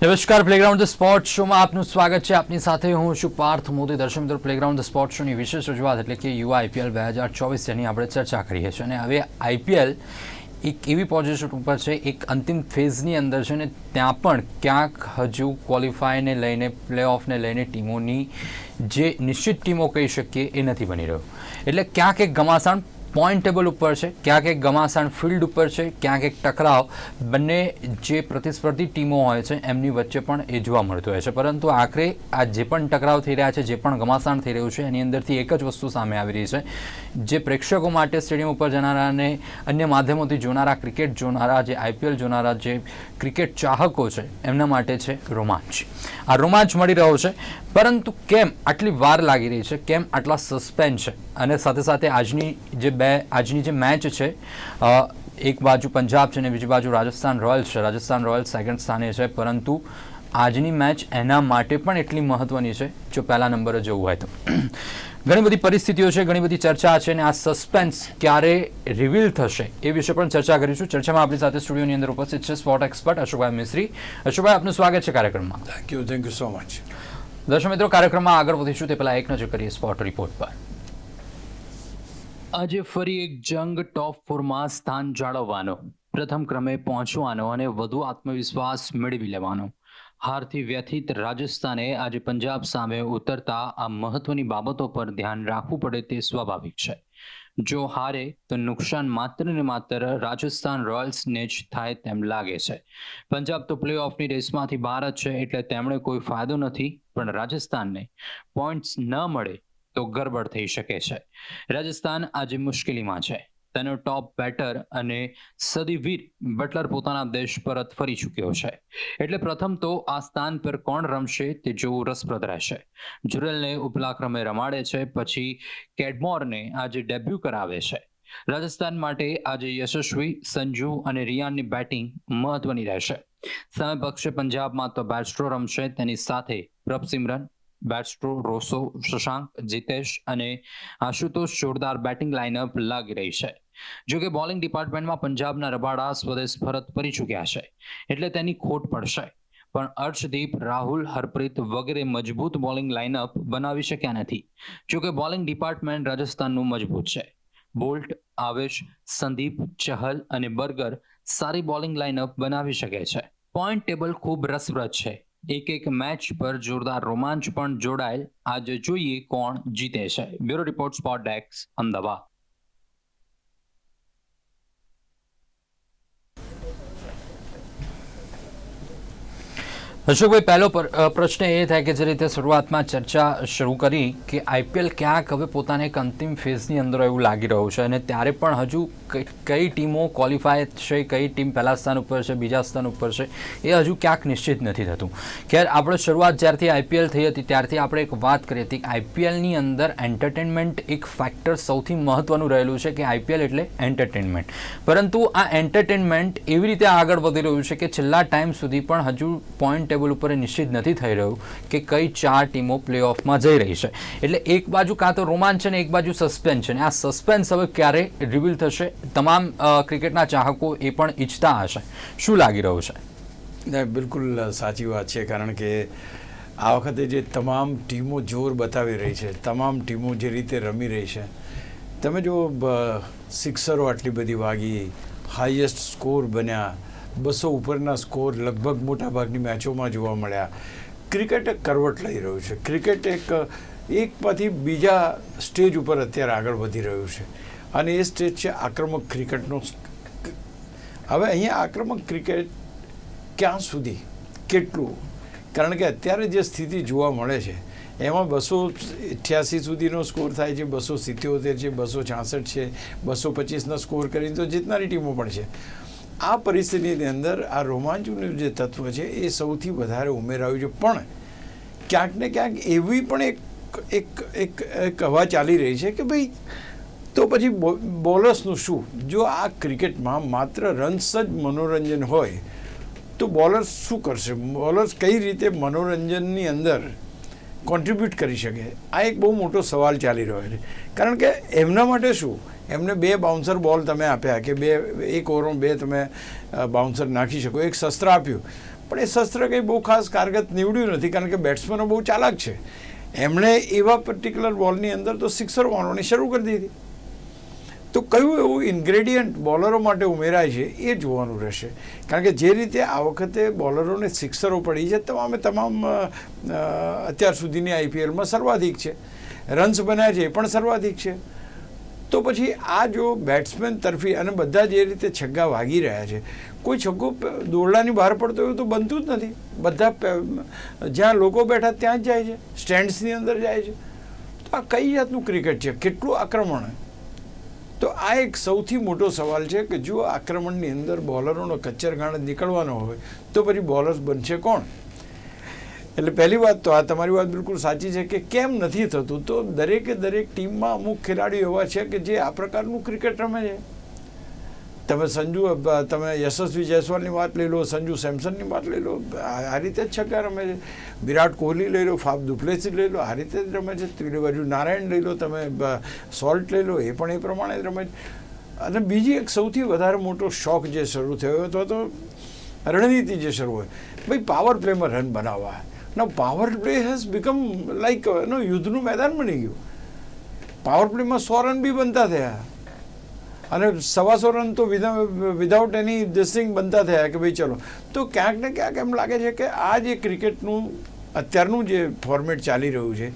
નમસ્કાર playground the શોમાં આપનું સ્વાગત છે. આપની સાથે હું છું પાર્થ મોદી, દર્શક મિત્રો. પ્લેગ્રાઉન્ડ ધ શોની વિશેષ રજૂઆત એટલે કે યુવા આઈપીએલ બે હજાર ચોવીસ જેની આપણે ચર્ચા કરીએ છીએ અને હવે આઈપીએલ એક એવી પોઝિશન ઉપર છે, એક અંતિમ ફેઝની અંદર છે ને ત્યાં પણ ક્યાંક હજુ ક્વોલિફાયને લઈને પ્લે ઓફને લઈને ટીમોની જે નિશ્ચિત ટીમો કહી શકીએ એ નથી બની રહ્યું. એટલે ક્યાંક એક ઘમાસાણ પોઈન્ટ ટેબલ ઉપર છે, ક્યાંક એક ઘમાસાણ ફિલ્ડ ઉપર છે, ક્યાંક એક ટકરાવ, બંને જે પ્રતિસ્પર્ધી ટીમો હોય છે, એમની વચ્ચે પણ એ જોવા મળતું હોય છે. પરંતુ આખરે આ જે પણ ટકરાવ થઈ રહ્યા છે, જે પણ ઘમાસાણ થઈ રહ્યું છે, એની અંદરથી એક જ વસ્તુ સામે આવી રહી છે. જે પ્રેક્ષકો માટે સ્ટેડિયમ ઉપર જનારા અને અન્ય માધ્યમોથી જોનારા, ક્રિકેટ જોનારા, જે આઈપીએલ જોનારા, જે ક્રિકેટ ચાહકો છે, એમના માટે છે રોમાંચ. આ રોમાંચ મળી રહ્યો છે, પરંતુ કેમ આટલી વાર લાગી રહી છે? કેમ આટલા સસ્પેન્સ છે? અને સાથે સાથે આજની જે બે, આજની જે મેચ છે એક બાજુ પંજાબ છે અને બીજી બાજુ રાજસ્થાન રોયલ્સ છે. રાજસ્થાન રોયલ્સ સેકન્ડ સ્થાને છે, પરંતુ આજની મેચ એના માટે પણ એટલી મહત્ત્વની છે, જો પહેલા નંબરે જવું હોય તો. ઘણી બધી પરિસ્થિતિઓ છે ઘણી બધી ચર્ચા છે અને આ સસ્પેન્સ ક્યારે રિવીલ થશે એ વિશે પણ ચર્ચા કરીશું. ચર્ચામાં આપણી સાથે સ્ટુડિયોની અંદર ઉપસ્થિત છે સ્પોર્ટ એક્સપર્ટ અશોકભાઈ મિશ્રી. અશોકભાઈ આપનું સ્વાગત છે કાર્યક્રમમાં. Thank you thank you so much દર્શક મિત્રો કાર્યક્રમમાં આગળ વધીશું તે પહેલા એક નજર કરીએ સ્પોટ રિપોર્ટ પર. આજે ફરી એક જંગ ટોપ ફોરમાં સ્થાન જાળવવાનો. પ્રથમ ક્રમે પહોંચવાનો અને વધુ આત્મવિશ્વાસ મેળવી લેવાનો. હારથી વ્યથિત રાજસ્થાને આજે પંજાબ સામે ઉતરતા આ મહત્વની બાબતો પર ધ્યાન રાખવું પડે તે સ્વાભાવિક છે. જો હારે, તો નુકસાન માત્ર ને માત્ર રાજસ્થાન રોયલ્સને જ થાય તેમ લાગે છે. પંજાબ તો પ્લે ઓફની રેસમાંથી બહાર જ છે, એટલે તેમણે કોઈ ફાયદો નથી, પણ રાજસ્થાનને પોઈન્ટ્સ ન મળે તો ગરબડ થઈ શકે છે. રાજસ્થાન આજે મુશ્કેલીમાં છે. તેનો ટોપ બેટર અને સદીવીર બટલર પોતાના દેશ પરત ફરી ચૂક્યો છે. એટલે પ્રથમ તો આ સ્થાન પર કોણ રમશે તે જોવું રસપ્રદ રહેશે. જુરેલને ઉપલા ક્રમે રમાડે છે, પછી કેડમોરને આજે ડેબ્યુ કરાવે છે. રાજસ્થાન માટે આજે યશસ્વી, સંજુ અને રિયાનની બેટિંગ મહત્વની રહેશે. સામે પક્ષે પંજાબમાં તો બેસ્ટ્રો રમશે, તેની સાથે પ્રભસિમરન બેસ્ટ્રો રોસો શશાંક જીતેશ અને આશુતોષ જોરદાર બેટિંગ લાઇનઅપ લાગી રહી છે. જો કે બોલિંગ ડિપાર્ટમેન્ટમાં પંજાબના રબાડા સ્વદેશ પરત ફરી ચૂક્યા છે, એટલે તેની ખોટ પડશે. પણ અર્શદીપ, રાહુલ, હરપ્રીત વગેરે મજબૂત બોલિંગ લાઇનઅપ બનાવી શક્યા નથી. જો કે બોલિંગ ડિપાર્ટમેન્ટ રાજસ્થાનનું મજબૂત છે. બોલ્ટ, આવેશ, સંદીપ, ચહલ અને બર્ગર સારી બોલિંગ લાઇનઅપ બનાવી શકે છે. પોઈન્ટ ટેબલ ખૂબ રસપ્રદ છે. એક એક મેચ પર જોરદાર રોમાંચ પણ જોડાયેલ. આજે જોઈએ કોણ જીતે છે. બ્યુરો રિપોર્ટ સ્પોટ ડેક્સ અમદાવાદ. અશોકભાઈ, પહેલો પ્રશ્ન એ થાય કે જે રીતે શરૂઆતમાં ચર્ચા શરૂ કરી કે આઈપીએલ ક્યાંક હવે પોતાને એક અંતિમ ફેઝની અંદર એવું લાગી રહ્યું છે અને ત્યારે પણ હજુ કઈ ટીમો ક્વોલિફાય છે, કઈ ટીમ પહેલા સ્થાન ઉપર છે, બીજા સ્થાન ઉપર છે, એ હજુ ક્યાંક નિશ્ચિત નથી થતું. ખેર, આપણે શરૂઆત જ્યારથી આઈપીએલ થઈ હતી, ત્યારથી આપણે એક વાત કરી હતી આઈપીએલની અંદર એન્ટરટેનમેન્ટ એક ફેક્ટર સૌથી મહત્વનું રહેલું છે કે આઈપીએલ એટલે એન્ટરટેનમેન્ટ પરંતુ આ એન્ટરટેનમેન્ટ એવી રીતે આગળ વધી રહ્યું છે કે છેલ્લા ટાઈમ સુધી પણ હજુ પોઈન્ટ ટેબલ ઉપર નિશ્ચિત નથી થઈ રહ્યું કે કઈ ચાર ટીમો પ્લે ઓફમાં જઈ રહી છે. એટલે એક બાજુ કાં તો રોમાંચ છે ને એક બાજુ સસ્પેન્સ છે ને આ સસ્પેન્સ હવે ક્યારે રિવીલ થશે તમામ ક્રિકેટના ચાહકો એ પણ ઈચ્છતા હશે. શું લાગી રહ્યું છે? બિલકુલ સાચી વાત છે. કારણ કે આ વખતે જે તમામ ટીમો જોર બતાવી રહી છે, તમામ ટીમો જે રીતે રમી રહી છે, તમે જો સિક્સરો આટલી બધી વાગી હાઈએસ્ટ સ્કોર બન્યા, બસો ઉપરના સ્કોર લગભગ મોટાભાગની મેચોમાં જોવા મળ્યા. ક્રિકેટ એક કરવટ લઈ રહ્યું છે. ક્રિકેટ એક એકમાંથી બીજા સ્ટેજ ઉપર અત્યારે આગળ વધી રહ્યું છે. અને એ સ્ટેજ છે આક્રમક ક્રિકેટનો હવે અહીંયા આક્રમક ક્રિકેટ ક્યાં સુધી? કેટલું? કારણ કે અત્યારે જે સ્થિતિ જોવા મળે છે, એમાં બસો અઠ્યાસી સુધીનો સ્કોર થાય છે, બસો સિત્યોતેર છે, બસો છાસઠ છે, બસો પચીસનો સ્કોર કરીને તો જીતનારી ટીમો પણ છે. આ પરિસ્થિતિની અંદર આ રોમાંચનું જે તત્વ છે એ સૌથી વધારે ઉમેરાયું છે. પણ ક્યાંક ને ક્યાંક એવી પણ એક એક એક એક હવા ચાલી રહી છે કે ભાઈ તો પછી બોલર્સનું શું? જો આ ક્રિકેટમાં માત્ર રન્સ જ મનોરંજન હોય, તો બોલર્સ શું કરશે? બોલર્સ કઈ રીતે મનોરંજનની અંદર કોન્ટ્રીબ્યુટ કરી શકે? આ એક બહુ મોટો સવાલ ચાલી રહ્યો છે. કારણ કે એમના માટે શું? એમને બે બાઉન્સર બોલ તમે આપ્યા કે બે, એક ઓવરમાં બે તમે બાઉન્સર નાખી શકો, એક શસ્ત્ર આપ્યું. પણ એ શસ્ત્ર કંઈ બહુ ખાસ કારગત નીવડ્યું નથી, કારણ કે બેટ્સમેનો બહુ ચાલાક છે. એમણે એવા પર્ટિક્યુલર બોલની અંદર તો સિક્સર મારવાની શરૂ કરી દીધી. તો કયું એવું ઇન્ગ્રેડિયન્ટ બોલરો માટે ઉમેરાય છે એ જોવાનું રહેશે. કારણ કે જે રીતે આ વખતે બોલરોને સિક્સરો પડી છે તમામે તમામ અત્યાર સુધીની આઈપીએલમાં સર્વાધિક છે. રન્સ બન્યા છે એ પણ સર્વાધિક છે. તો પછી આ જો બેટ્સમેન તરફી અને બધા જે રીતે છગ્ગા વાગી રહ્યા છે, કોઈ છગ્ગો દોરડાની બહાર પડતો એવું તો બનતું જ નથી. બધા જ્યાં લોકો બેઠા ત્યાં જ જાય છે સ્ટેન્ડ્સની અંદર જાય છે. તો આ કઈ જાતનું ક્રિકેટ છે? કેટલું આક્રમણ? તો આ એક સૌથી મોટો સવાલ છે કે જો આક્રમણની અંદર બોલરોનો કચ્ચર ગાણ નીકળવાનો હોય, તો પછી બોલર્સ બનશે કોણ? એટલે પહેલી વાત તો આ તમારી વાત બિલકુલ સાચી છે કે કેમ નથી થતું? તો દરેકે દરેક ટીમમાં અમુક ખેલાડીઓ એવા છે કે જે આ પ્રકારનું ક્રિકેટ રમે છે. તમે સંજુ, તમે યશસ્વી જયસ્વાલની વાત લઈ લો, સંજુ સેમસનની વાત લઈ લો, આ રીતે જ છક્કા રમે છે વિરાટ કોહલી લઈ લો ફાફ દુપ્લેસી લઈ લો, આ રીતે જ રમે છે. ત્રીજી બાજુ નારાયણ લઈ લો, તમે સોલ્ટ લઈ લો, એ પણ એ પ્રમાણે જ રમે છે. અને બીજી એક સૌથી વધારે મોટો શોખ જે શરૂ થયો હતો, તો રણનીતિ જે શરૂ હોય. ભાઈ પાવર પ્લેમાં રન બનાવવા. ના power play has become like એનું યુદ્ધનું મેદાન બની ગયું. પાવર પ્લેમાં સો રન બી બનતા થયા. અને સવાસો રન તો વિધાઉટ એની દિસિંગ બનતા થયા કે ભાઈ ચલો. તો ક્યાંક ને ક્યાંક એમ લાગે છે કે આ જે ક્રિકેટનું, અત્યારનું જે ફોર્મેટ ચાલી રહ્યું છે,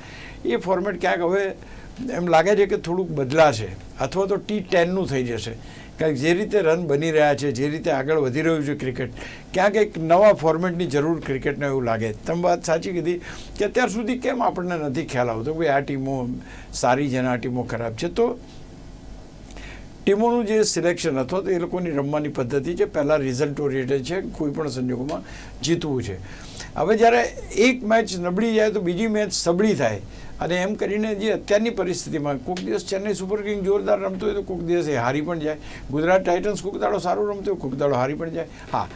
એ ફોર્મેટ ક્યાંક હવે એમ લાગે છે કે થોડુંક બદલાશે, અથવા તો ટી ટેનનું થઈ જશે. કારણ જે રીતે રન બની રહ્યા છે, જે રીતે આગળ વધી રહ્યું છે ક્રિકેટ, ક્યાંક એક નવા ફોર્મેટની જરૂર ક્રિકેટને એવું લાગે. તમે વાત સાચી કીધી કે અત્યાર સુધી કેમ આપણને નથી ખ્યાલ આવતો કે આ ટીમો સારી છે અને આ ટીમો ખરાબ છે. તો ટીમોનું જે સિલેક્શન અથવા તો એ લોકોની રમવાની પદ્ધતિ છે. પહેલાં રિઝલ્ટ ઓરિએન્ટેડ છે, કોઈ પણ સંજોગોમાં જીતવું છે. હવે જ્યારે એક મેચ નબળી જાય તો બીજી મેચ સબળી થાય. અને એમ કરીને જે અત્યારની પરિસ્થિતિમાં કોઈક દિવસ ચેન્નઈ સુપર કિંગ જોરદાર રમતું હોય તો કોઈક દિવસ એ હારી પણ જાય. ગુજરાત ટાઇટન્સ કોઈક દાડો સારું રમતું હોય, કોઈક દાડો હારી પણ જાય. હા.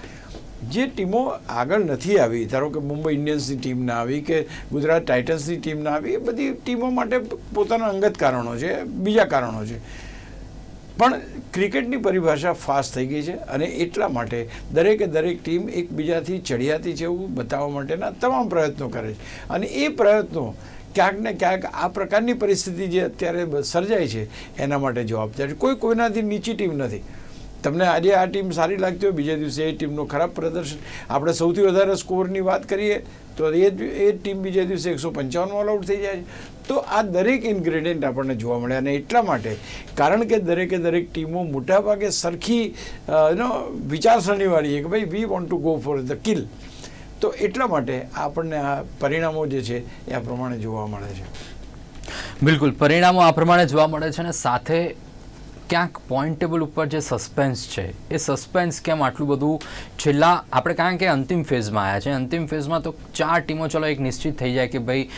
જે ટીમો આગળ નથી આવી, ધારો કે મુંબઈ ઇન્ડિયન્સની ટીમ ના આવી કે ગુજરાત ટાઇટન્સની ટીમ ના આવી, એ બધી ટીમો માટે પોતાના અંગત કારણો છે, બીજા કારણો છે. પણ ક્રિકેટની પરિભાષા ફાસ્ટ થઈ ગઈ છે અને એટલા માટે દરેકે દરેક ટીમ એકબીજાથી ચડિયાતી છે એવું બતાવવા માટેના તમામ પ્રયત્નો કરે છે. અને એ પ્રયત્નો ક્યાંક ને ક્યાંક આ પ્રકારની પરિસ્થિતિ જે અત્યારે સર્જાય છે, એના માટે જવાબદાર છે. કોઈ કોઈનાથી નીચી ટીમ નથી. તમને આજે આ ટીમ સારી લાગતી હોય, બીજા દિવસે એ ટીમનું ખરાબ પ્રદર્શન. આપણે સૌથી વધારે સ્કોરની વાત કરીએ, તો એ એ ટીમ બીજા દિવસે એકસો પંચાવનમાં ઓલ આઉટ થઈ જાય તો આ દરેક ઇન્ગ્રેડિયન્ટ આપણને જોવા મળે અને એટલા માટે, કારણ કે દરેકે દરેક ટીમો મોટાભાગે સરખી એનો વિચારસરણીવાળી છે કે ભાઈ we want to go for the kill તો એટલા માટે આપણને આ પરિણામો જે છે, એ આ પ્રમાણે જોવા મળે છે. બિલકુલ, પરિણામો આ પ્રમાણે જોવા મળે છે અને સાથે ક્યાંક પોઈન્ટ ટેબલ ઉપર જે સસ્પેન્સ છે, એ સસ્પેન્સ કેમ આટલું બધું છેલ્લા, આપણે કારણ કે અંતિમ ફેઝમાં આવ્યા છે અંતિમ ફેઝમાં તો ચાર ટીમો, ચલો એક નિશ્ચિત થઈ જાય કે ભાઈ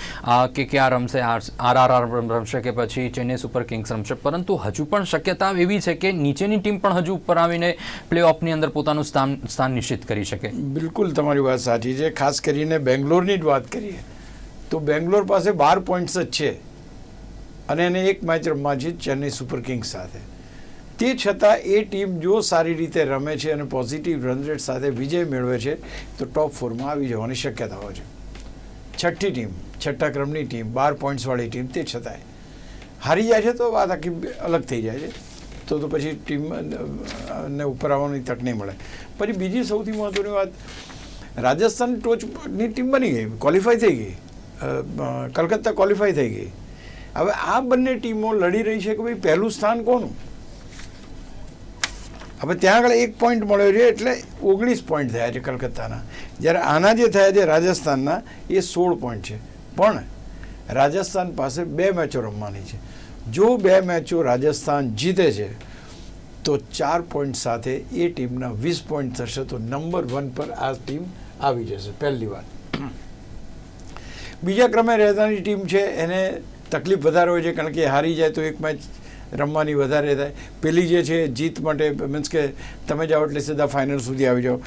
કે કે આર રમશે આર આર રમશે કે પછી ચેન્નઈ સુપર કિંગ્સ રમશે. પરંતુ હજુ પણ શક્યતા એવી છે કે નીચેની ટીમ પણ હજુ ઉપર આવીને પ્લે ઓફની અંદર પોતાનું સ્થાન સ્થાન નિશ્ચિત કરી શકે. બિલકુલ તમારી વાત સાચી છે. ખાસ કરીને બેંગ્લોરની જ વાત કરીએ, તો બેંગ્લોર પાસે બાર પોઈન્ટ્સ જ છે. અને એને એક મેચ રમવા છે ચેન્નઈ સુપર કિંગ્સ સાથે. તે છતાં એ ટીમ જો સારી રીતે રમે છે અને પોઝિટિવ રન રેટ સાથે વિજય મેળવે છે, તો ટોપ ફોરમાં આવી જવાની શક્યતાઓ છે. છઠ્ઠી ટીમ, છઠ્ઠા ક્રમની ટીમ, બાર પોઈન્ટ્સવાળી ટીમ તે છતાંય. હારી જાય છે તો વાત આખી અલગ થઈ જાય છે. તો તો પછી ટીમ ને ઉપર આવવાની તક નહીં મળે. પછી બીજી સૌથી મહત્ત્વની વાત, રાજસ્થાન ટોચની ટીમ બની ગઈ ક્વોલિફાય થઈ ગઈ. કલકત્તા ક્વોલિફાય થઈ ગઈ. હવે આ બંને ટીમો લડી રહી છે કે ભાઈ પહેલું સ્થાન કોનું? હવે ત્યાં આગળ એક પોઈન્ટ મળ્યો છે, એટલે ઓગણીસ પોઈન્ટ થયા છે કલકત્તાના. જ્યારે આના જે થયા છે રાજસ્થાનના, એ સોળ પોઈન્ટ છે. પણ રાજસ્થાન પાસે બે મેચો રમવાની છે. જો બે મેચો રાજસ્થાન જીતે છે, તો ચાર પોઈન્ટ સાથે એ ટીમના વીસ પોઈન્ટ થશે, તો નંબર વન પર આ ટીમ આવી જશે. પહેલી વાત. બીજા ક્રમે રહેતાની ટીમ છે, એને તકલીફ વધારે હોય છે, કારણ કે હારી જાય તો એક મેચ રમવાની વધારે થાય. પેલી જે છે, જીત માટે મીન્સ કે તમે જાઓ એટલે સીધા ફાઇનલ સુધી આવી જાઓ.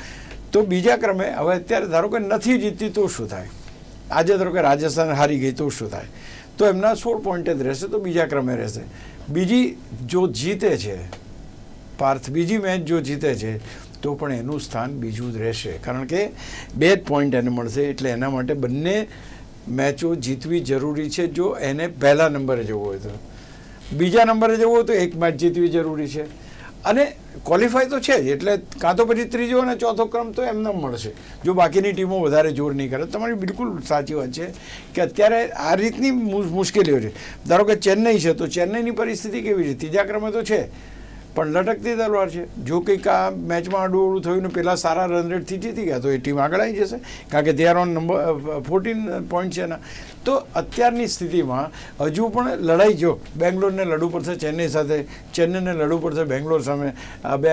તો બીજા ક્રમે, હવે અત્યારે ધારો કે નથી જીતતી તો શું થાય? આજે ધારો કે રાજસ્થાન હારી ગઈ તો શું થાય? તો એમના સોળ પોઈન્ટે જ રહેશે, તો બીજા ક્રમે રહેશે. બીજી જો જીતે છે, પાર્થ બીજી મેચ જો જીતે છે, તો પણ એનું સ્થાન બીજું જ રહેશે. કારણ કે બે જ પોઈન્ટ એને મળશે, એટલે એના માટે બંને મેચો જીતવી જરૂરી છે, જો એને પહેલા નંબરે જવું હોય તો. બીજા નંબરે જવું હોય તો એક મેચ જીતવી જરૂરી છે. અને ક્વોલિફાય તો છે જ, એટલે કાં તો પછી ત્રીજો અને ચોથો ક્રમ તો એમને મળશે. જો બાકીની ટીમો વધારે જોર નહીં કરે, તમારી બિલકુલ સાચી વાત છે કે અત્યારે આ રીતની મુશ્કેલીઓ છે. ધારો કે ચેન્નઈ છે, તો ચેન્નઈની પરિસ્થિતિ કેવી છે? ત્રીજા ક્રમે તો છે. પણ લટકતી તલવાર છે. જો કંઈક આ મેચમાં આડું થયું ને પહેલાં સારા રન રેટથી જીતી ગયા, તો એ ટીમ આગળ આવી જશે. કારણ કે they on number fourteen point છે એના. તો અત્યારની સ્થિતિમાં હજુ પણ લડાઈ જો, બેંગ્લોરને લડવું પડશે ચેન્નઈ સાથે, ચેન્નઈને લડવું પડશે બેંગ્લોર સામે બે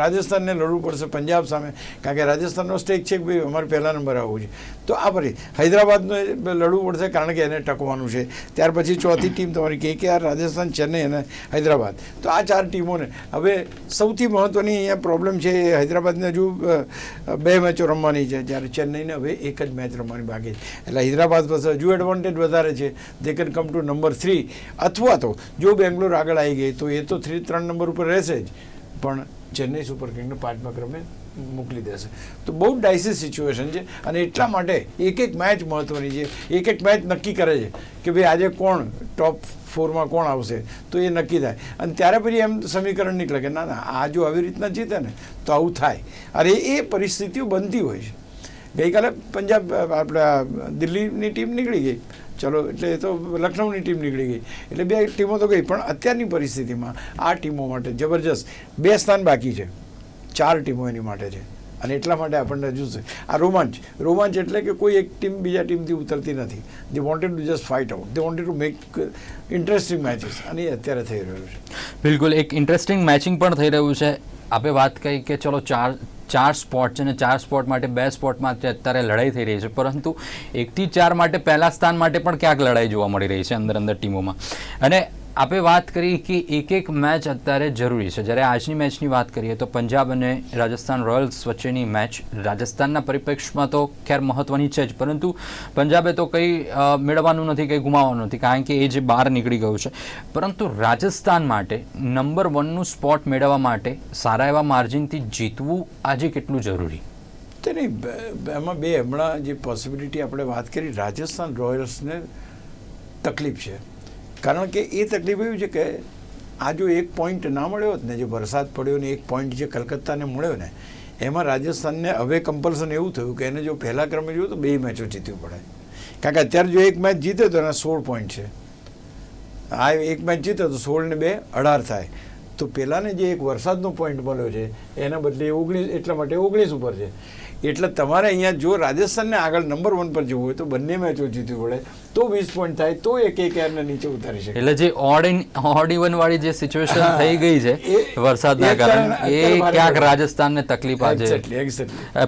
રાજસ્થાનને લડવું પડશે પંજાબ સામે. કારણ કે રાજસ્થાનનો સ્ટેક છે કે ભાઈ, અમારે પહેલા નંબર આવવું છે. તો આ ફરી, હૈદરાબાદને લડવું પડશે કારણ કે એને ટકવાનું છે. ત્યાર પછી ચોથી ટીમ તમારી કે કે રાજસ્થાન, ચેન્નઈ અને હૈદરાબાદ. તો આ ચાર ટીમોને હવે સૌથી મહત્ત્વની અહીંયા પ્રોબ્લેમ છે એ હૈદરાબાદને હજુ બે મેચો રમવાની છે. જ્યારે ચેન્નઈને હવે એક જ મેચ રમવાની બાકી છે. એટલે હૈદરાબાદ પાસે હજુ એડવાન્ટેજ વધારે છે. They can come to number three અથવા તો જો બેંગ્લોર આગળ આવી ગઈ, તો એ તો થ્રી ત્રણ નંબર ઉપર રહેશે જ. પણ ચેન્નઈ સુપર કિંગને પાંચમા ક્રમે મોકલી દેશે. તો બહુ ડાયસી સિચ્યુએશન છે અને એટલા માટે એક એક મેચ મહત્ત્વની છે. એક એક મેચ નક્કી કરે છે કે ભાઈ આજે કોણ ટોપ ફોરમાં કોણ આવશે. તો એ નક્કી થાય. અને ત્યારે પછી એમ સમીકરણ નીકળે કે ના ના, આ જો આવી રીતના જીતે ને, તો આવું થાય. અરે એ પરિસ્થિતિઓ બનતી હોય છે. ગઈકાલે પંજાબ આપણા દિલ્હીની ટીમ નીકળી ગઈ. ચલો, એટલે એ તો લખનઉની ટીમ નીકળી ગઈ. એટલે બે ટીમો તો ગઈ. પણ અત્યારની પરિસ્થિતિમાં આ ટીમો માટે જબરજસ્ત બે સ્થાન બાકી છે. ચાર ટીમો એની માટે છે. અને એટલા માટે આપણને છે આ રોમાંચ. રોમાંચ એટલે કે કોઈ એક ટીમ બીજા ટીમથી ઉતરતી નથી. They wanted to just fight out they wanted to make interesting matches અને એ અત્યારે થઈ રહ્યું છે. બિલકુલ. એક ઇન્ટરેસ્ટિંગ મેચિંગ પણ થઈ રહ્યું છે. આપણે વાત કહી કે ચલો ચાર ચાર સ્પોટ છે અને ચાર સ્પોટ માટે બે સ્પોટમાં અત્યારે લડાઈ થઈ રહી છે. પરંતુ એકથી ચાર માટે પહેલા સ્થાન માટે પણ ક્યાંક લડાઈ જોવા મળી રહી છે અંદર અંદર ટીમોમાં. અને આપણે વાત કરી કે એક એક મેચ અત્યારે જરૂરી છે. જ્યારે આજની મેચની વાત કરીએ તો પંજાબ અને રાજસ્થાન રોયલ્સ વચ્ચેની મેચ રાજસ્થાનના પરિપ્રેક્ષમાં તો ખેર મહત્વની છે જ. પરંતુ પંજાબે તો કંઈ મેળવવાનું નથી, કંઈ ગુમાવવાનું નથી, કારણ કે એ જે બહાર નીકળી ગયું છે. પરંતુ રાજસ્થાન માટે નંબર વનનું સ્પોટ મેળવવા માટે સારા એવા માર્જિનથી જીતવું આજે કેટલું જરૂરી? તે નહીં બે- બે- એમાં બે હમણાં જે પોસિબિલિટી આપણે વાત કરી, રાજસ્થાન રોયલ્સને તકલીફ છે. કારણ કે એ તકલીફ એવી છે કે આ જો એક પોઈન્ટ ના મળ્યો હોત ને, જે વરસાદ પડ્યો ને, એક પોઈન્ટ જે કલકત્તાને મળ્યો ને, એમાં રાજસ્થાનને હવે કમ્પલ્સન એવું થયું કે એને જો પહેલા ક્રમે જોયું તો બે મેચો જીતવી પડે. કારણ કે અત્યારે જો એક મેચ જીતે તો એના સોળ પોઈન્ટ છે. આ એક મેચ જીતે તો સોળ ને બે અઢાર થાય. તો પહેલાંને જે એક વરસાદનો પોઈન્ટ મળ્યો છે, એના બદલે ઓગણીસ, એટલા માટે ઓગણીસ ઉપર છે. એટલે તમારે અહીંયા જો રાજસ્થાનને આગળ નંબર વન પર જવું હોય તો બંને મેચો જીતવી પડે. તો વીસ પોઈન્ટ થાય તો એક એક એરને નીચે ઉતારી શકે. એટલે જે ઓડ ઓડ ઇવન વાળી જે સિચ્યુએશન થઈ ગઈ છે વરસાદના કારણે- એ ક્યાંક. રાજસ્થાનને તકલીફ આજે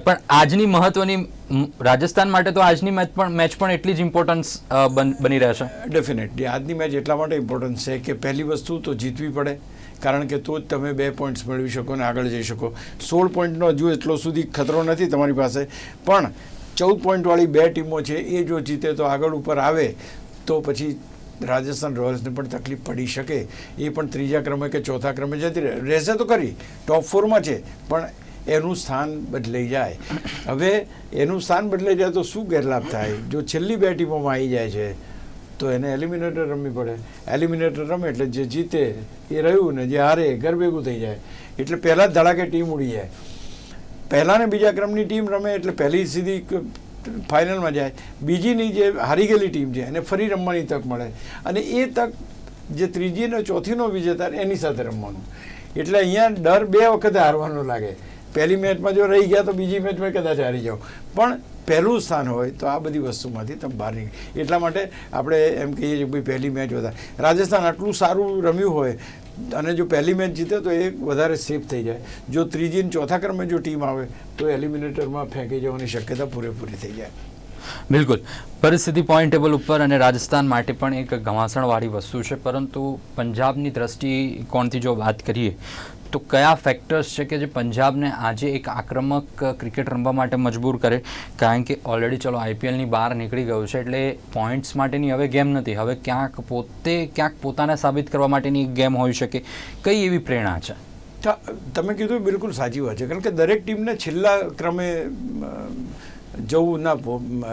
પણ આજની મહત્વની રાજસ્થાન માટે તો આજની મેચ પણ મેચ પણ એટલી જ ઇમ્પોર્ટન્સ બની રહેશે. ડેફિનેટલી આજની મેચ એટલા માટે ઇમ્પોર્ટન્સ છે કે પહેલી વસ્તુ તો જીતવી પડે. કારણ કે તો જ તમે બે પોઈન્ટ્સ મેળવી શકો અને આગળ જઈ શકો. સોળ પોઈન્ટનો હજુ એટલો સુધી ખતરો નથી તમારી પાસે. પણ ચૌદ પોઈન્ટવાળી બે ટીમો છે, એ જો જીતે તો આગળ ઉપર આવે, તો પછી રાજસ્થાન રોયલ્સને પણ તકલીફ પડી શકે. એ પણ ત્રીજા ક્રમે કે ચોથા ક્રમે જતી રહે. રહેશે તો કરી ટોપ ફોરમાં છે, પણ એનું સ્થાન બદલાઈ જાય. હવે એનું સ્થાન બદલાઈ જાય તો શું ગેરલાભ થાય? જો છેલ્લી બે ટીમોમાં આવી જાય છે તો એને એલિમિનેટર રમવી પડે. એલિમિનેટર રમે એટલે જે જીતે એ રહ્યું ને જે હારે ઘર થઈ જાય. એટલે પહેલાં જ ધડાકે ટીમ ઉડી જાય. પહેલાંને બીજા ક્રમની ટીમ રમે એટલે પહેલી સીધી ફાઇનલમાં જાય. બીજીની જે હારી ગયેલી ટીમ છે એને ફરી રમવાની તક મળે. અને એ તક જે ત્રીજી અને ચોથીનો વિજેતા એની સાથે રમવાનું. એટલે અહીંયા ડર બે વખતે હારવાનો લાગે. પહેલી મેચમાં જો રહી ગયા તો બીજી મેચમાં કદાચ હારી જાઓ. પણ પહેલું સ્થાન હોય તો આ બધી વસ્તુમાંથી તમે બહાર નીકળી. એટલા માટે આપણે એમ કહીએ છીએ ભાઈ પહેલી મેચ વધારે. રાજસ્થાન આટલું સારું રમ્યું હોય અને જો પહેલી મેચ જીતે તો એ વધારે સેફ થઈ જાય. જો ત્રીજી ચોથા ક્રમે જો ટીમ આવે તો એલિમિનેટરમાં ફેંકી જવાની શક્યતા પૂરેપૂરી થઈ જાય. બિલકુલ. પરિસ્થિતિ પોઈન્ટ ટેબલ ઉપર અને રાજસ્થાન માટે પણ એક ઘમાસણવાળી વસ્તુ છે, પરંતુ પંજાબની દ્રષ્ટિકોણથી જો વાત કરીએ, તો કયા ફેક્ટર્સ છે કે જે પંજાબને આજે એક આક્રમક ક્રિકેટ રમવા માટે મજબૂર કરે? કારણ કે ઓલરેડી ચલો આઈપીએલની બહાર નીકળી ગયું છે, એટલે પોઈન્ટ્સ માટેની હવે ગેમ નથી. હવે ક્યાંક પોતે ક્યાંક પોતાને સાબિત કરવા માટેની એક ગેમ હોઈ શકે. કઈ એવી પ્રેરણા છે? તમે કીધું બિલકુલ સાચી વાત છે. કારણ કે દરેક ટીમને છેલ્લા ક્રમે જવું ના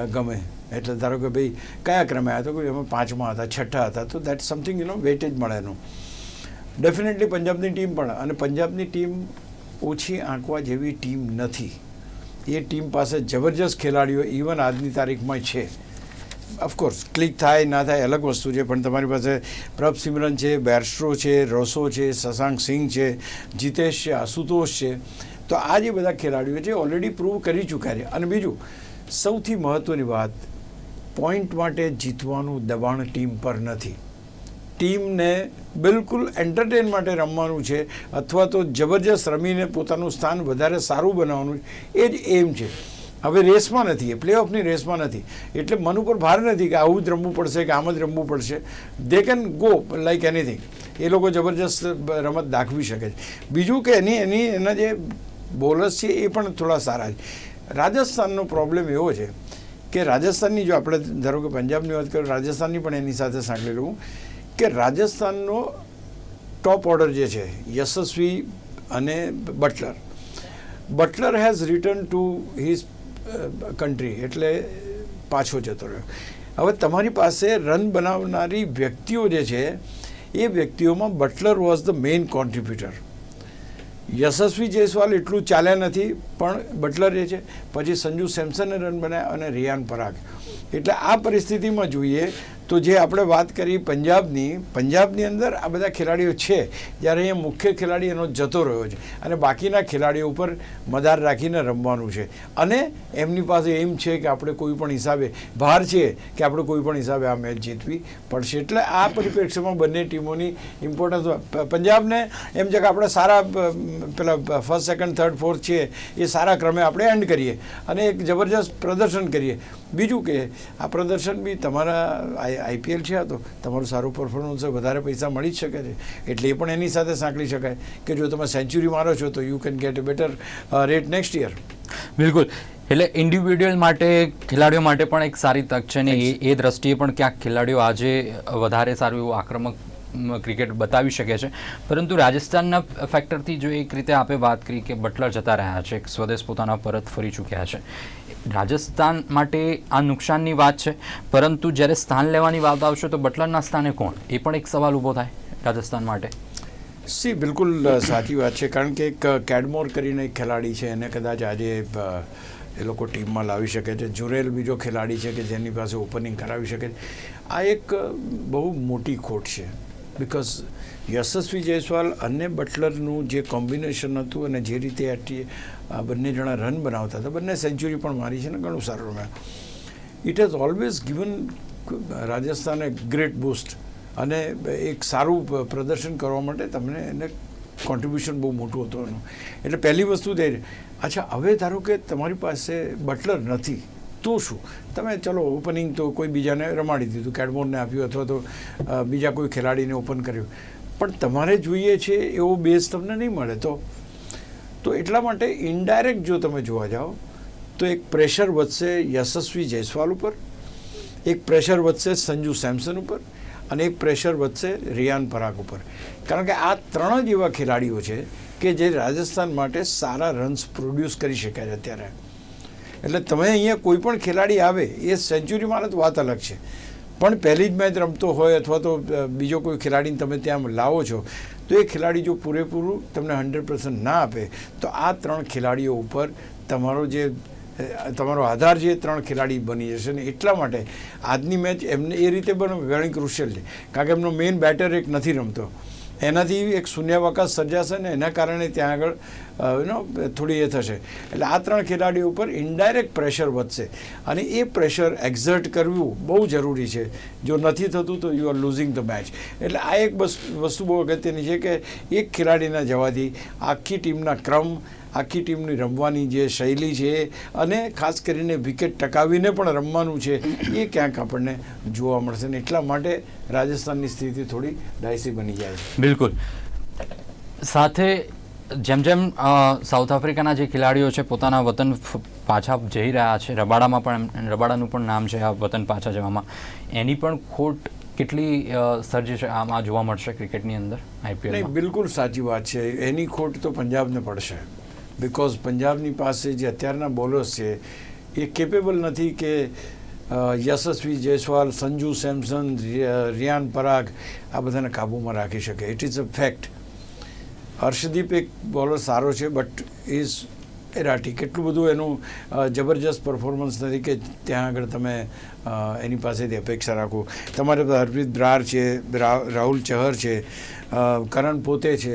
ગમે. એટલે ધારો કે ભાઈ, કયા ક્રમે આવ્યા? તો કે એમાં પાંચમા હતા, છઠ્ઠા હતા. તો that something you know weightage મળે એનું ડેફિનેટલી પંજાબની ટીમ પણ. અને પંજાબની ટીમ ઓછી આંકવા જેવી ટીમ નથી. એ ટીમ પાસે જબરજસ્ત ખેલાડીઓ ઇવન આજની તારીખમાં છે. ઓફકોર્સ ક્લિક થાય, ના થાય, અલગ વસ્તુ છે. પણ તમારી પાસે પ્રભ સિમરન છે, બેરસ્ટ્રો છે, રોસો છે શશાંક સિંહ છે, જીતેશ છે, આશુતોષ છે. તો આ જે બધા ખેલાડીઓ છે ઓલરેડી પ્રૂવ કરી ચૂક્યા છે. અને બીજું, સૌથી મહત્ત્વની વાત પોઈન્ટ માટે જીતવાનું દબાણ ટીમ પર નથી. ટીમને બિલકુલ એન્ટરટેન માટે રમવાનું છે, અથવા તો જબરજસ્ત રમીને પોતાનું સ્થાન વધારે સારું બનાવવાનું એ જ એમ છે. હવે રેસમાં નથી, એ પ્લે ઓફની રેસમાં નથી. એટલે મન ઉપર ભાર નથી કે આવું જ રમવું પડશે કે આમ જ રમવું પડશે. They can go like anything એ લોકો જબરજસ્ત રમત દાખવી શકે છે. બીજું કે એની એની, એના જે બોલર્સ છે એ પણ થોડા સારા છે. રાજસ્થાનનો પ્રોબ્લેમ એવો છે કે રાજસ્થાનની જો આપણે ધારો કે પંજાબની વાત કરીએ, રાજસ્થાનની પણ એની સાથે સાંકળી લઉં કે રાજસ્થાનનો ટોપ ઓર્ડર જે છે, યશસ્વી અને Buttler. Buttler has return to his country એટલે પાછો જતો રહ્યો. હવે તમારી પાસે રન બનાવનારી વ્યક્તિઓ જે છે, એ વ્યક્તિઓમાં Buttler was the main contributor Yashasvi Jaiswal એટલું ચાલ્યા નથી, પણ બટલર એ છે. પછી સંજુ સેમસને રન બનાવ્યા અને રિયાન પરાગ. એટલે આ પરિસ્થિતિમાં જોઈએ તો જે આપણે વાત કરી પંજાબની પંજાબની અંદર આ બધા ખેલાડીઓ છે, જ્યારે અહીંયા મુખ્ય ખેલાડી એનો જતો રહ્યો છે અને બાકીના ખેલાડીઓ ઉપર મદાર રાખીને રમવાનું છે. અને એમની પાસે એમ છે કે આપણે કોઈ પણ હિસાબે, ભાર છે કે આપણે કોઈ પણ હિસાબે આ મેચ જીતવી પડશે. એટલે આ પરિપ્રેક્ષ્યમાં બંને ટીમોની ઇમ્પોર્ટન્સ પંજાબને એમ છે કે આપણે સારા પેલા ફર્સ્ટ સેકન્ડ થર્ડ ફોર્થ છે એ સારા ક્રમે આપણે એન્ડ કરીએ અને એક જબરજસ્ત પ્રદર્શન કરીએ. બીજું કે આ પ્રદર્શન બી તમારા આઈપીએલ છે આ તો તમારું સારું પરફોર્મન્સ વધારે પૈસા મળી જ શકે છે. એટલે એ પણ એની સાથે સાંકળી શકાય કે જો તમે સેન્ચુરી મારો છો તો you can get a better rate next year બિલકુલ. એટલે ઇન્ડિવિડ્યુઅલ માટે ખેલાડીઓ માટે પણ એક સારી તક છે ને એ એ દ્રષ્ટિએ પણ ક્યાંક ખેલાડીઓ આજે વધારે સારું એવું આક્રમક ક્રિકેટ બતાવી શકે છે. પરંતુ રાજસ્થાનના ફેક્ટરથી જો એક રીતે આપે વાત કરી કે બટલર જતા રહ્યા છે સ્વદેશ પોતાના પરત ફરી ચૂક્યા છે. રાજસ્થાન માટે આ નુકસાનની વાત છે. પરંતુ જ્યારે સ્થાન લેવાની વાત આવશે તો બટલરના સ્થાને કોણ? એ પણ એક સવાલ ઊભો થાય રાજસ્થાન માટે. સી, બિલકુલ સાચી વાત છે. કારણ કે એક કેડમોર કરીને એક ખેલાડી છે. એને કદાચ આજે એ લોકો ટીમમાં લાવી શકે છે. જુરેલ બીજો ખેલાડી છે કે જેની પાસે ઓપનિંગ કરાવી શકે છે. આ એક બહુ મોટી ખોટ છે. બિકોઝ યશસ્વી જયસ્વાલ અને બટલરનું જે કોમ્બિનેશન હતું અને જે રીતે આ બંને જણા રન બનાવતા હતા, બંને સેન્ચુરી પણ મારી છે ને ઘણું સારું રમ્યા ઇટ હેઝ ઓલવેઝ ગિવન રાજસ્થાને ગ્રેટ બૂસ્ટ અને એક સારું પ્રદર્શન કરવા માટે તમને એને કોન્ટ્રીબ્યુશન બહુ મોટું હતું એનું. એટલે પહેલી વસ્તુ તે અચ્છા, હવે ધારો કે તમારી પાસે બટલર નથી તો શું? તમે ચલો ઓપનિંગ તો કોઈ બીજાને રમાડી દીધું કેડમોરને આપ્યું અથવા તો બીજા કોઈ ખેલાડીને ઓપન કર્યું. પણ તમારે જોઈએ છે એવો બેઝ તમને નહીં મળે. તો તો એટલા માટે ઇનડાયરેક્ટ જો તમે જોવા જાઓ, તો એક પ્રેશર વધશે યશસ્વી જયસ્વાલ ઉપર, એક પ્રેશર વધશે સંજુ સેમસન ઉપર, અને એક પ્રેશર વધશે રિયાન પરાગ ઉપર. કારણ કે આ ત્રણ જ એવા ખેલાડીઓ છે કે જે રાજસ્થાન માટે સારા રન્સ પ્રોડ્યુસ કરી શક્યા છે અત્યારે. એટલે તમે અહીંયા કોઈ પણ ખેલાડી આવે, એ સેન્ચુરી મારે તો વાત અલગ છે. પણ પહેલી જ મેચ રમતો હોય અથવા તો બીજો કોઈ ખેલાડીને તમે ત્યાં લાવો છો, તો એ ખેલાડી જો પૂરેપૂરું તમને હંડ્રેડ પર્સન્ટ ના આપે, તો આ ત્રણ ખેલાડીઓ ઉપર તમારો જે તમારો આધાર છે ત્રણ ખેલાડી બની જશે ને એટલા માટે આજની મેચ એમને એ રીતે પણ ઘણી ક્રુશિયલ છે. કારણ કે એમનો મેઇન બેટર એક નથી રમતો. એનાથી એક શૂન્યાવકાશ સર્જાશે ને એના કારણે ત્યાં આગળ યુનો થોડી એ થશે. એટલે આ ત્રણ ખેલાડીઓ ઉપર ઇન્ડાયરેક્ટ પ્રેશર વધશે. અને એ પ્રેશર એક્ઝર્ટ કરવું બહુ જરૂરી છે. જો નથી થતું તો you are losing the match એટલે આ એક વસ્તુ બહુ અગત્યની છે કે એક ખેલાડીના જવાથી આખી ટીમના ક્રમ આખી ટીમની રમવાની જે શૈલી છે અને ખાસ કરીને વિકેટ ટકાવીને પણ રમવાનું છે એ ક્યાંક આપણને જોવા મળશે ને એટલા માટે રાજસ્થાનની સ્થિતિ થોડી ડાયસી બની જાય છે. બિલકુલ. સાથે જેમ જેમ સાઉથ આફ્રિકાના જે ખેલાડીઓ છે પોતાના વતન પાછા જઈ રહ્યા છે રબાડામાં પણ રબાડાનું પણ નામ છે આ વતન પાછા જવામાં. એની પણ ખોટ કેટલી સર્જ છે આમાં જોવા મળશે ક્રિકેટની અંદર આઈપીએલ બિલકુલ સાચી વાત છે. એની ખોટ તો પંજાબને પડશે. બિકોઝ પંજાબની પાસે જે અત્યારના બોલર્સ છે, એ કેપેબલ નથી કે યશસ્વી જયસ્વાલ, સંજુ સેમસન રિયાન પરાગ આ બધાને કાબૂમાં રાખી શકે. It is a fact Harshdeep એક બોલર સારો છે બટ ઇઝ એરાટી કેટલું બધું એનું જબરજસ્ત પરફોર્મન્સ નથી કે ત્યાં આગળ તમે એની પાસેથી અપેક્ષા રાખો. તમારે હરપ્રીત બ્રાર છે રાહુલ ચહર છે કરણ પોતે છે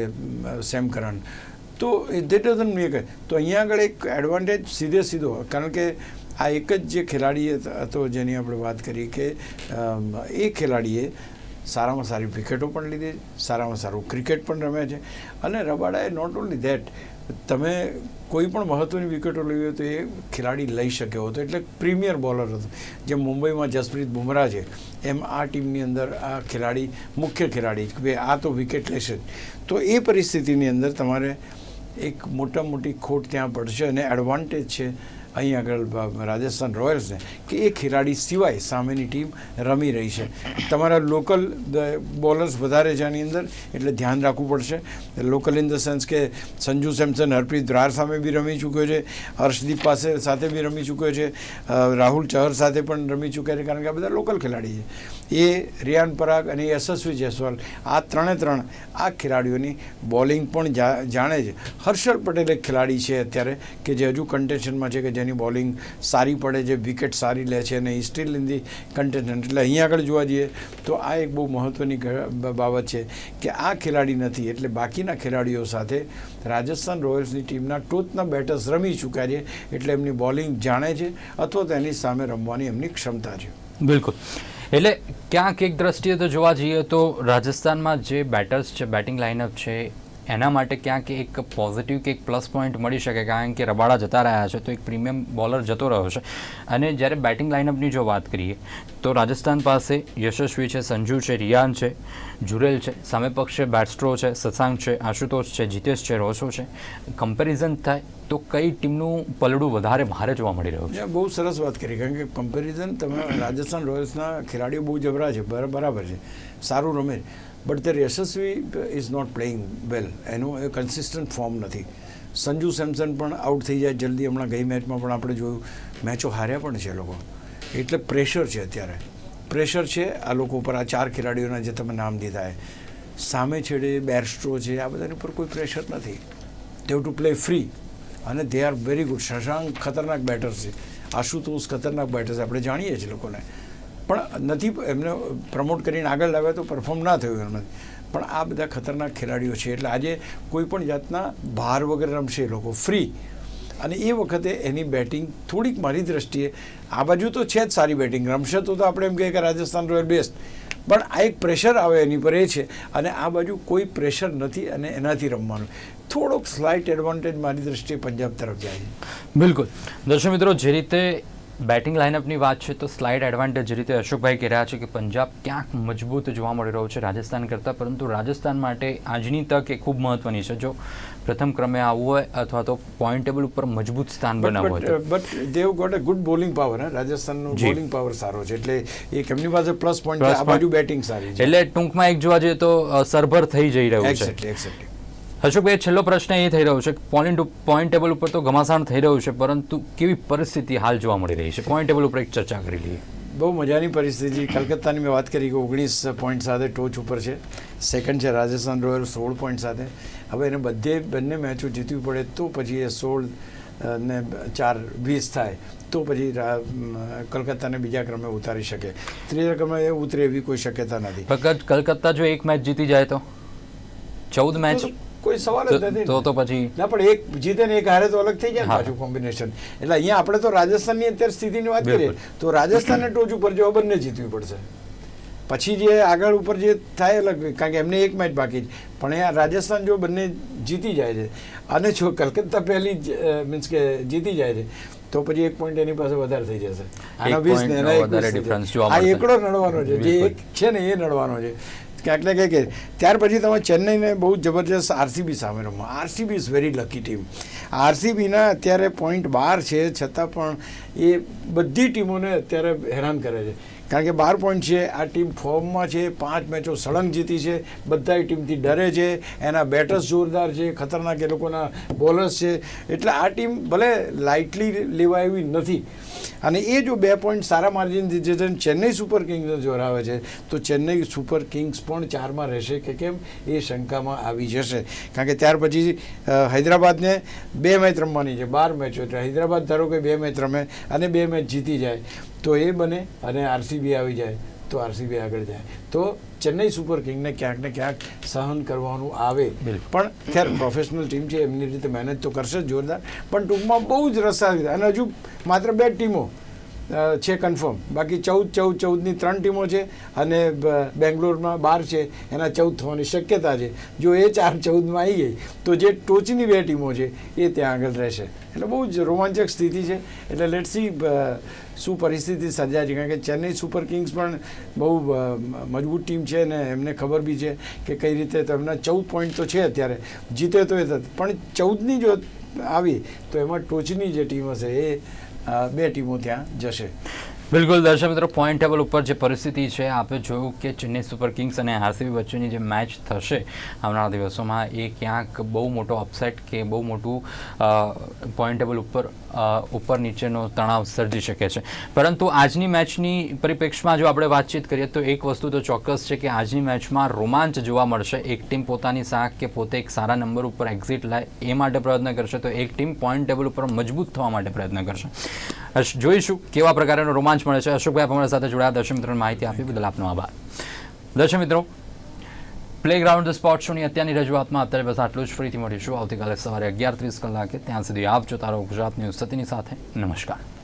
સેમ કરણ. તો દેટ ડઝન મેક તો અહીંયા આગળ એક એડવાન્ટેજ સીધે સીધો કારણ કે આ એક જ જે ખેલાડી હતો જેની આપણે વાત કરી કે એ ખેલાડીએ સારામાં સારી વિકેટો પણ લીધી, સારામાં સારું ક્રિકેટ પણ રમે છે. અને રબાડાએ નોટ ઓનલી ધેટ તમે કોઈ પણ મહત્ત્વની વિકેટો લેવી હોય તો એ ખેલાડી લઈ શક્યો હતો. એટલે પ્રીમિયર બોલર હતો. જેમ મુંબઈમાં જસપ્રીત બુમરાહ છે, એમ આ ટીમની અંદર આ ખેલાડી મુખ્ય ખેલાડી કે ભાઈ આ તો વિકેટ લેશે જ. તો એ પરિસ્થિતિની અંદર તમારે એક મોટા મોટી ખોટ ત્યાં પડશે અને એડવાન્ટેજ છે અહીં આગળ રાજસ્થાન રોયલ્સને કે એ ખેલાડી સિવાય સામેની ટીમ રમી રહી છે. તમારા લોકલ બોલર્સ વધારે છે આની અંદર, એટલે ધ્યાન રાખવું પડશે. લોકલ ઇન ધ સેન્સ કે સંજુ સેમસન હરપ્રીત દ્રાર સામે બી રમી ચૂક્યો છે, હર્ષદીપ પાસે સાથે બી રમી ચૂક્યો છે રાહુલ ચહર સાથે પણ રમી ચૂક્યા છે, કારણ કે આ બધા લોકલ ખેલાડી છે. એ રિયાન પરાગ અને યશસ્વી જયસ્વાલ, આ ત્રણે ત્રણ આ ખેલાડીઓની બોલિંગ પણ જાણે છે. હર્ષલ પટેલ એક ખેલાડી છે અત્યારે, કે જે હજુ કન્ટેન્શનમાં છે કે જેની બોલિંગ સારી પડે છે, વિકેટ સારી લે છે અને સ્ટીલ ઇન ધી કન્ટેન્શન એટલે અહીંયા આગળ જોવા જઈએ તો આ એક બહુ મહત્ત્વની બાબત છે કે આ ખેલાડી નથી. એટલે બાકીના ખેલાડીઓ સાથે રાજસ્થાન રોયલ્સની ટીમના ટોચના બેટર્સ રમી ચૂક્યા છે. એટલે એમની બોલિંગ જાણે છે અથવા તો એની સામે રમવાની એમની ક્ષમતા છે. બિલકુલ. એટલે ક્યાંક એક દ્રષ્ટિએ તો જોવા જઈએ તો રાજસ્થાનમાં જે બેટર્સ છે બેટિંગ લાઇનઅપ છે એના માટે ક્યાંક એક પોઝિટિવ કે એક પ્લસ પોઈન્ટ મળી શકે, કારણ કે રબાડા જતા રહ્યા છે, તો એક પ્રીમિયમ બોલર જતો રહ્યો છે. અને જ્યારે બેટિંગ લાઇનઅપની જો વાત કરીએ, તો રાજસ્થાન પાસે યશસ્વી છે, સંજુ છે, રિયાન છે, જુરેલ છે, સામે પક્ષે બેટસ્ટ્રો છે સસાંગ છે, આશુતોષ છે, જીતેશ છે, રોસો છે. કમ્પેરિઝન થાય તો કઈ ટીમનું પલડું વધારે ભારે જોવા મળી રહ્યું છે? બહુ સરસ વાત કરી, કારણ કે કમ્પેરિઝન તમે રાજસ્થાન રોયલ્સના ખેલાડીઓ બહુ જબરા છે બરાબર છે, સારું રમે બટ તે Yashasvi is not playing well એનું એ કન્સિસ્ટન્ટ ફોર્મ નથી સંજુ સેમસન પણ આઉટ થઈ જાય જલ્દી. હમણાં ગઈ મેચમાં પણ આપણે જોયું મેચો હાર્યા પણ છે લોકો. એટલે પ્રેશર છે અત્યારે. પ્રેશર છે આ લોકો ઉપર, આ ચાર ખેલાડીઓના જે તમે નામ દીધા એ. સામે છેડે બેરસ્ટ્રો છે, આ બધાની ઉપર કોઈ પ્રેશર નથી. દેવ ટુ પ્લે ફ્રી અને they are very good Shashank ખતરનાક બેટર છે. આશુતોષ ખતરનાક બેટર છે. આપણે જાણીએ છીએ લોકોને. પણ નથી, એમને પ્રમોટ કરીને આગળ લાવ્યા તો પરફોર્મ ના થયું એમનાથી પણ આ બધા ખતરનાક ખેલાડીઓ છે. એટલે આજે કોઈ પણ જાતના ભાર વગર રમશે એ લોકો. ફ્રી અને એ વખતે એની બેટિંગ થોડીક મારી દ્રષ્ટિએ, આ બાજુ તો છે જ સારી બેટિંગ રમશે તો આપણે એમ કહીએ કે રાજસ્થાન રોયલ બેસ્ટ પણ આ એક પ્રેશર આવે એની પર એ છે. અને આ બાજુ કોઈ પ્રેશર નથી અને એનાથી રમવાનું. થોડોક સ્લાઇટ એડવાન્ટેજ મારી દ્રષ્ટિએ પંજાબ તરફ જાય છે. બિલકુલ. દર્શક મિત્રો, જે રીતે બેટિંગ લાઇનઅપની વાત છે તો સ્લાઇડ એડવાન્ટેજ રીતે અશોકભાઈ કહી રહ્યા છે કે પંજાબ ક્યાંક મજબૂત જોવા મળી રહ્યો છે રાજસ્થાન કરતાં પરંતુ રાજસ્થાન માટે આજની તક એ ખૂબ મહત્વની છે. જો પ્રથમ ક્રમે આવવું હોય અથવા તો પોઈન્ટ ટેબલ ઉપર મજબૂત સ્થાન બનાવવું હોય but they've got a good bowling power રાજસ્થાનનો bowling power સારો છે. એટલે એક એમની પાસે પ્લસ પોઈન્ટ આ બાજુ બેટિંગ સારી છે. એટલે ટૂંકમાં એક જોવા જઈએ તો સરભર થઈ જઈ રહ્યું છે. અશોકભાઈ છેલ્લો પ્રશ્ન એ થઈ રહ્યો છે પોઈન્ટ પોઈન્ટ ટેબલ ઉપર તો ઘમાસાણ થઈ રહ્યું છે પરંતુ કેવી પરિસ્થિતિ હાલ જોવા મળી રહી છે? પોઈન્ટ ટેબલ ઉપર એક ચર્ચા કરી લઈએ. બહુ મજાની પરિસ્થિતિ. કલકત્તાની મેં વાત કરી કે ઓગણીસ પોઈન્ટ સાથે ટોચ ઉપર છે. સેકન્ડ છે રાજસ્થાન રોયલ સોળ પોઈન્ટ સાથે. હવે એને બધે બંને મેચો જીતવી પડે તો પછી એ સોળ ને ચાર વીસ થાય. તો પછી કલકત્તાને બીજા ક્રમે ઉતારી શકે. ત્રીજા ક્રમે એ ઉતરે એવી કોઈ શક્યતા નથી. ફક્ત કલકત્તા જો એક મેચ જીતી જાય તો? ચૌદ મેચ કોઈ સવાલ જ નથી. તો તો પછી ના પણ એક જીતે ને એક હારે તો અલગ થઈ જાય ને પાછું કોમ્બિનેશન એટલે અહીંયા આપણે તો રાજસ્થાનની અત્યારે સ્થિતિની વાત કરીએ તો રાજસ્થાનને ટોચ ઉપર જો બંને જીતવી પડશે. પછી જે આગળ ઉપર જે થાય અલગ કારણ કે એમને એક મેચ બાકી છે. પણ અહીંયા રાજસ્થાન જો બંને જીતી જાય છે અને જો કલકત્તા પહેલી મીન્સ કે જીતી જાય છે તો પછી એક પોઈન્ટ એની પાસે વધારે થઈ જશે. આના વીસ ને એના એકવીસ થઈ difference જશે. જોવા આ એકડો નડવાનો છે. જે એક છે ને એ નડવાનો છે. ક્યાંક ને ક્યાંક ત્યાર પછી તમે ચેન્નઈને બહુ જબરજસ્ત આરસીબી સામે રમો. RCB is very lucky team આરસીબીના અત્યારે પોઈન્ટ બાર છે, છતાં પણ એ બધી ટીમોને અત્યારે હેરાન કરે છે. કારણ કે બાર પોઈન્ટ છે, આ ટીમ ફોર્મમાં છે, પાંચ મેચો સળંગ જીતી છે બધા ટીમથી ડરે છે, એના બેટર્સ જોરદાર છે, ખતરનાક એ લોકોના બોલર્સ છે. એટલે આ ટીમ ભલે લાઇટલી લેવાય એવી નથી, અને એ જો બે પોઈન્ટ સારા માર્જિનથી જે ચેન્નઈ સુપર કિંગ્સને જોરાવે છે, તો ચેન્નઈ સુપર કિંગ્સ પણ ચારમાં રહેશે કે કેમ? એ શંકામાં આવી જશે. કારણ કે ત્યાર પછી હૈદરાબાદને બે મેચ રમવાની છે, બાર મેચો એટલે હૈદરાબાદ ધારો કે બે મેચ રમે અને બે મેચ જીતી જાય. તો એ બને અને આરસીબી આવી જાય તો આરસીબી આગળ જાય. તો ચેન્નઈ સુપર કિંગને ક્યાંક ને ક્યાંક સહન કરવાનું આવે. પણ ખેર પ્રોફેશનલ ટીમ છે એમની રીતે મહેનત તો કરશે જ જોરદાર. પણ ટૂંકમાં બહુ જ રસ આવી અને હજુ માત્ર બે ટીમો છે કન્ફર્મ બાકી ચૌદ ચૌદ ચૌદની ત્રણ ટીમો છે અને બેંગ્લોરમાં બાર છે એના ચૌદ થવાની શક્યતા છે. જો એ ચાર ચૌદમાં આવી ગઈ તો જે ટોચની બે ટીમો છે એ ત્યાં આગળ રહેશે. એટલે બહુ જ રોમાંચક સ્થિતિ છે. એટલે લેટ સી શું પરિસ્થિતિ સર્જાય છે? કારણ કે ચેન્નઈ સુપર કિંગ્સ પણ બહુ મજબૂત ટીમ છે ને એમને ખબર બી છે કે કઈ રીતે તમને ચૌદ પોઈન્ટ તો છે અત્યારે. જીતે તો એ પણ ચૌદની જો આવી, તો એમાં ટોચની જે ટીમ હશે એ બે ટીમો ત્યાં જશે. બિલકુલ દર્શક મિત્રો પોઈન્ટ ટેબલ ઉપર જે પરિસ્થિતિ છે આપણે જોયું કે ચેન્નઈ સુપર કિંગ્સ અને આરસીબી વચ્ચેની જે મેચ થશે, આવનારા દિવસોમાં એ ક્યાંક બહુ મોટો અપસેટ કે બહુ મોટું પોઈન્ટ ટેબલ ઉપર ઉપર નીચેનો તણાવ સર્જી શકે છે. પરંતુ આજની મેચની પરિપ્રેક્ષમાં જો આપણે વાતચીત કરીએ, તો એક વસ્તુ તો ચોક્કસ છે કે આજની મેચમાં રોમાંચ જોવા મળશે. એક ટીમ પોતાની સાખ કે પોતે એક સારા નંબર ઉપર એક્ઝિટ લાય એ માટે પ્રયત્ન કરશે. તો એક ટીમ પોઈન્ટ ટેબલ ઉપર મજબૂત થવા માટે પ્રયત્ન કરશે. જોઈશું કેવા પ્રકારનો રોમાંચ મળે છે અશોકભાઈ અમારા સાથે જોડાયા, દર્શક મિત્રોને માહિતી આપી બદલ આપનો આભાર. દર્શક મિત્રો પ્લેગ્રાઉન્ડ સ્પોર્ટ શોની અત્યારની રજૂઆતમાં અત્યારે બસ આટલું જ. ફરીથી મળીશું આવતીકાલે સવારે અગિયાર ત્રીસ કલાકે. ત્યાં સુધી આપ જોતા રહો ગુજરાત ન્યૂઝ સતીની સાથે. નમસ્કાર.